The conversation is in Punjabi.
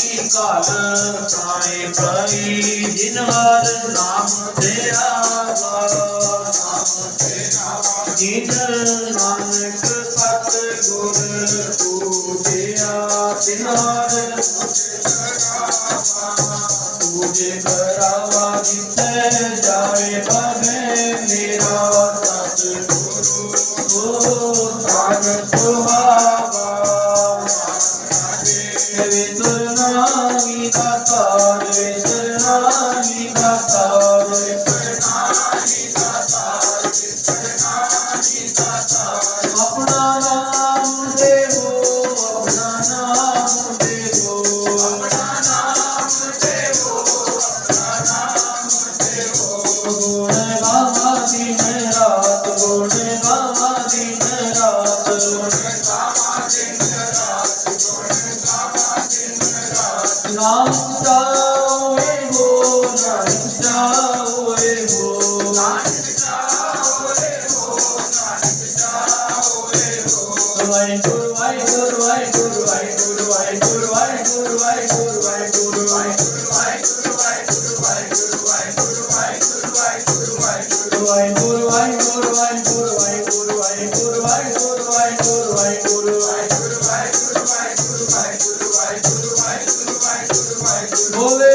ਕਾਲ ਤਾਏ ਪਾਈ ਜਿਨ ਵਾਰ ਨਾਮ ਤੇਰਾ ਵਾਰ ਨਾਮ ਤੇਰਾ ਜਿਨ ਨਾਨਕ ਸਤ ਗੁਰ ਪੂਜਿਆ ਤਿਨ ਵਾਰ ਪੂਜੇ ਕਰਾਵਾ ਜਿਤੇ ਜਾਏ ਭਗਤ Hare Bole